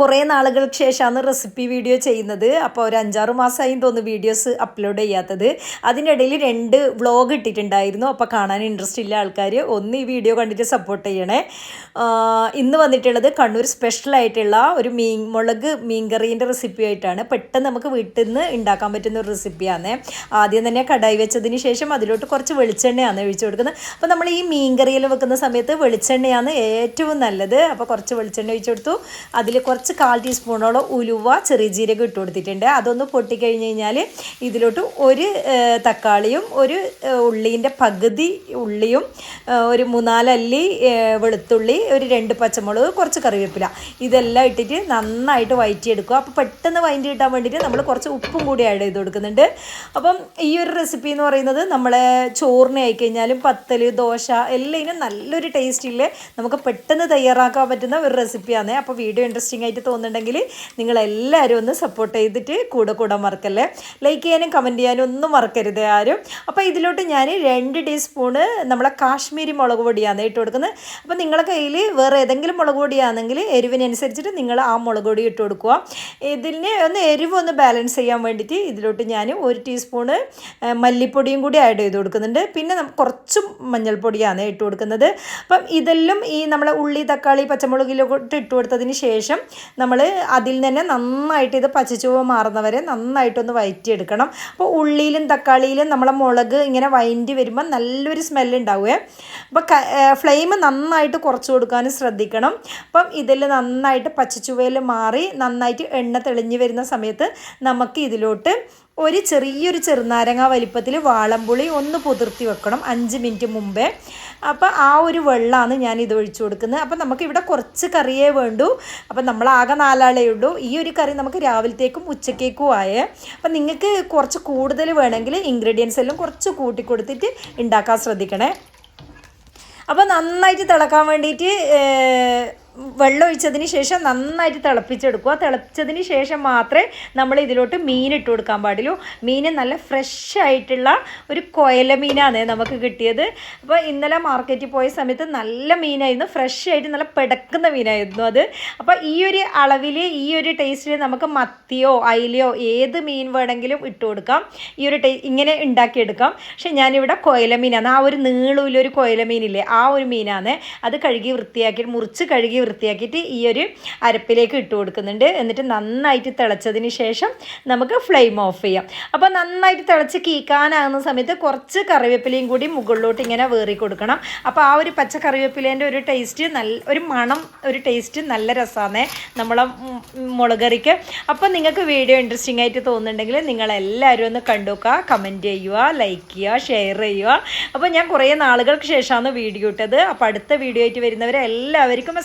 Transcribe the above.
കുറേ നാളുകൾക്ക് ശേഷമാണ് റെസിപ്പി വീഡിയോ ചെയ്യുന്നത്. അപ്പോൾ ഒരു അഞ്ചാറ് മാസമായി തോന്നുന്നു വീഡിയോസ് അപ്ലോഡ് ചെയ്യാത്തത്. അതിനിടയിൽ രണ്ട് വ്ളോഗ് ഇട്ടിട്ടുണ്ടായിരുന്നു. അപ്പോൾ കാണാൻ ഇൻട്രസ്റ്റ് ഇല്ല ആൾക്കാർ ഒന്ന് ഈ വീഡിയോ കണ്ടിട്ട് സപ്പോർട്ട് ചെയ്യണേ. ഇന്ന് വന്നിട്ടുള്ളത് കണ്ണൂർ സ്പെഷ്യലായിട്ടുള്ള ഒരു മീൻ മുളക് മീൻകറീന്റെ റെസിപ്പി ആയിട്ടാണ്. പെട്ടെന്ന് നമുക്ക് വീട്ടിൽ നിന്ന് ഉണ്ടാക്കാൻ പറ്റുന്ന ഒരു റെസിപ്പിയാണ് ആദ്യം തന്നെ കടായി വെച്ചതിന് ശേഷം അതിലോട്ട് കുറച്ച് വെളിച്ചെണ്ണയാണ് ഒഴിച്ചു കൊടുക്കുന്നത്. അപ്പോൾ നമ്മൾ ഈ മീൻകറിയിൽ വെക്കുന്ന സമയത്ത് വെളിച്ചെണ്ണയാണ് ഏറ്റവും നല്ലത്. അപ്പോൾ കുറച്ച് വെളിച്ചെണ്ണ ഒഴിച്ചു കൊടുത്തു. അതിൽ കുറച്ച് കാൽ ടീസ്പൂണോളം ഉലുവ ചെറിയ ജീരകം ഇട്ട് കൊടുത്തിട്ടുണ്ട്. അതൊന്ന് പൊട്ടിക്കഴിഞ്ഞ് കഴിഞ്ഞാൽ ഇതിലോട്ട് ഒരു തക്കാളിയും ഒരു ഉള്ളീന്റെ പകുതി ഉള്ളിയും ഒരു മൂന്നാലല്ലി വെളുത്തുള്ളി ഒരു രണ്ട് പച്ചമുളക് കുറച്ച് കറിവേപ്പില. ഇതെല്ലാം ഇട്ടിട്ട് നന്നായിട്ട് വയറ്റിയെടുക്കുക. അപ്പോൾ പെട്ടെന്ന് വയറ്റി കിട്ടാൻ വേണ്ടിയിട്ട് നമ്മൾ കുറച്ച് ഉപ്പും കൂടി ആഡ് ചെയ്ത് കൊടുക്കുന്നുണ്ട്. അപ്പം ഈ ഒരു റെസിപ്പി എന്ന് പറയുന്നത് നമ്മളെ ചോറിന് ആയിക്കഴിഞ്ഞാലും പത്തൽ ദോശ എല്ലാം നല്ലൊരു ടേസ്റ്റിൽ നമുക്ക് പെട്ടെന്ന് തയ്യാറാക്കാൻ പറ്റുന്ന ഒരു റെസിപ്പിയാണ് അപ്പോൾ വീഡിയോ ഇൻട്രസ്റ്റിംഗ് ആയിട്ട് തോന്നുന്നുണ്ടെങ്കിൽ നിങ്ങളെല്ലാവരും ഒന്ന് സപ്പോർട്ട് ചെയ്തിട്ട് കൂടെ കൂടെ മറക്കല്ലേ? ലൈക്ക് ചെയ്യാനും കമന്റ് ചെയ്യാനും ഒന്നും മറക്കരുത് ആരും. അപ്പോൾ ഇതിലോട്ട് ഞാൻ രണ്ട് ടീസ്പൂണ് നമ്മളെ കാശ്മീരി മുളക് പൊടിയാണ് ഇട്ട് കൊടുക്കുന്നത്. അപ്പോൾ നിങ്ങളുടെ കയ്യിൽ വേറെ ഏതെങ്കിലും മുളക് പൊടിയാണെങ്കിൽ എരിവിനനുസരിച്ചിട്ട് നിങ്ങൾ ആ മുളക് പൊടി ഇട്ട് കൊടുക്കുക. ഇതിന് ഒന്ന് എരിവ് ഒന്ന് ബാലൻസ് ചെയ്യാൻ വേണ്ടിയിട്ട് ഇതിലോട്ട് ഞാൻ ഒരു ടീസ്പൂണ് മല്ലിപ്പൊടിയും കൂടി ആഡ് ചെയ്ത് കൊടുക്കുന്നുണ്ട്. പിന്നെ കുറച്ച് മഞ്ഞൾപ്പൊടിയാണ് ഇട്ട് കൊടുക്കുന്നത്. അപ്പം ഇതെല്ലാം ഈ നമ്മളെ ഉള്ളി തക്കാളി പച്ചമുളകിലോട്ട് ഇട്ട് കൊടുത്തതിന് ശേഷം നമ്മൾ അതിൽ തന്നെ നന്നായിട്ട് ഇത് പച്ചച്ചുവ മാറുന്നവരെ നന്നായിട്ടൊന്ന് വയറ്റിയെടുക്കണം. അപ്പോൾ ഉള്ളിയിലും തക്കാളിയിലും നമ്മളെ മുളക് ഇങ്ങനെ വഴറ്റി വരുമ്പോൾ നല്ലൊരു സ്മെല്ല് ഉണ്ടാവുമേ അപ്പോൾ ഫ്ലെയിം നന്നായിട്ട് കുറച്ച് കൊടുക്കാനും ശ്രദ്ധിക്കണം. അപ്പം ഇതിൽ നന്നായിട്ട് പച്ചച്ചുവയിൽ മാറി നന്നായിട്ട് എണ്ണ തെളിഞ്ഞ് വരുന്ന സമയത്ത് നമുക്ക് ഇതിലോട്ട് ഒരു ചെറിയൊരു ചെറുനാരങ്ങ വലിപ്പത്തിൽ വാളംപുളി ഒന്ന് പുതിർത്തി വെക്കണം അഞ്ച് മിനിറ്റ് മുമ്പേ. അപ്പോൾ ആ ഒരു വെള്ളമാണ് ഞാൻ ഇത് ഒഴിച്ചു കൊടുക്കുന്നത്. അപ്പോൾ നമുക്ക് ഇവിടെ കുറച്ച് കറിയേ വേണ്ടൂ. അപ്പോൾ നമ്മൾ ആകെ നാലാളേ ഉള്ളൂ. ഈ ഒരു കറി നമുക്ക് രാവിലത്തേക്കും ഉച്ചക്കേക്കും ആയേ. അപ്പം നിങ്ങൾക്ക് കുറച്ച് കൂടുതൽ വേണമെങ്കിൽ ഇൻഗ്രീഡിയൻസ് എല്ലാം കുറച്ച് കൂട്ടി കൊടുത്തിട്ട് ഉണ്ടാക്കാൻ ശ്രദ്ധിക്കണേ. അപ്പോൾ നന്നായിട്ട് തിളക്കാൻ വേണ്ടിയിട്ട് വെള്ളം ഒഴിച്ചതിന് ശേഷം നന്നായിട്ട് തിളപ്പിച്ചെടുക്കുക. തിളച്ചതിന് ശേഷം മാത്രമേ നമ്മൾ ഇതിലോട്ട് മീൻ ഇട്ട് കൊടുക്കാൻ പാടുള്ളൂ. മീൻ നല്ല ഫ്രഷ് ആയിട്ടുള്ള ഒരു കൊയല മീനാണ് നമുക്ക് കിട്ടിയത്. അപ്പോൾ ഇന്നലെ മാർക്കറ്റിൽ പോയ സമയത്ത് നല്ല മീനായിരുന്നു. ഫ്രഷ് ആയിട്ട് നല്ല പിടക്കുന്ന മീനായിരുന്നു അത്. അപ്പോൾ ഈ ഒരു അളവിൽ ഈ ഒരു ടേസ്റ്റിൽ നമുക്ക് മത്തിയോ അയിലയോ ഏത് മീൻ വേണമെങ്കിലും ഇട്ട് കൊടുക്കാം. ഈ ഒരു ടേ ഇങ്ങനെ ഉണ്ടാക്കിയെടുക്കാം. പക്ഷെ ഞാനിവിടെ കൊയല മീനാണ്. ആ ഒരു നീളൂലൊരു കൊയല മീനില്ലേ ആ ഒരു മീനാണ്. അത് കഴുകി വൃത്തിയാക്കി മുറിച്ച് കഴുകി വൃത്തിയാക്കിയിട്ട് ഈ ഒരു അരപ്പിലേക്ക് ഇട്ട് കൊടുക്കുന്നുണ്ട്. എന്നിട്ട് നന്നായിട്ട് തിളച്ചതിന് ശേഷം നമുക്ക് ഫ്ലെയിം ഓഫ് ചെയ്യാം. അപ്പോൾ നന്നായിട്ട് തിളച്ച് കീക്കാനാകുന്ന സമയത്ത് കുറച്ച് കറിവേപ്പിലയും കൂടി മുകളിലോട്ട് ഇങ്ങനെ വേറി കൊടുക്കണം. അപ്പോൾ ആ ഒരു പച്ച കറിവേപ്പിലേന്റെ ഒരു ടേസ്റ്റ് നല്ല ഒരു മണം ഒരു ടേസ്റ്റ് നല്ല രസമാണ് നമ്മളെ മുളകറിക്ക്. അപ്പോൾ നിങ്ങൾക്ക് വീഡിയോ ഇൻട്രസ്റ്റിംഗ് ആയിട്ട് തോന്നുന്നുണ്ടെങ്കിൽ നിങ്ങളെല്ലാവരും ഒന്ന് കണ്ടുനോക്കുക കമന്റ് ചെയ്യുക ലൈക്ക് ചെയ്യുക ഷെയർ ചെയ്യുക. അപ്പോൾ ഞാൻ കുറേ നാളുകൾക്ക് ശേഷമാണ് വീഡിയോ ഇട്ടത്. അപ്പോൾ അടുത്ത വീഡിയോ ആയിട്ട് വരുന്നവരെ എല്ലാവർക്കും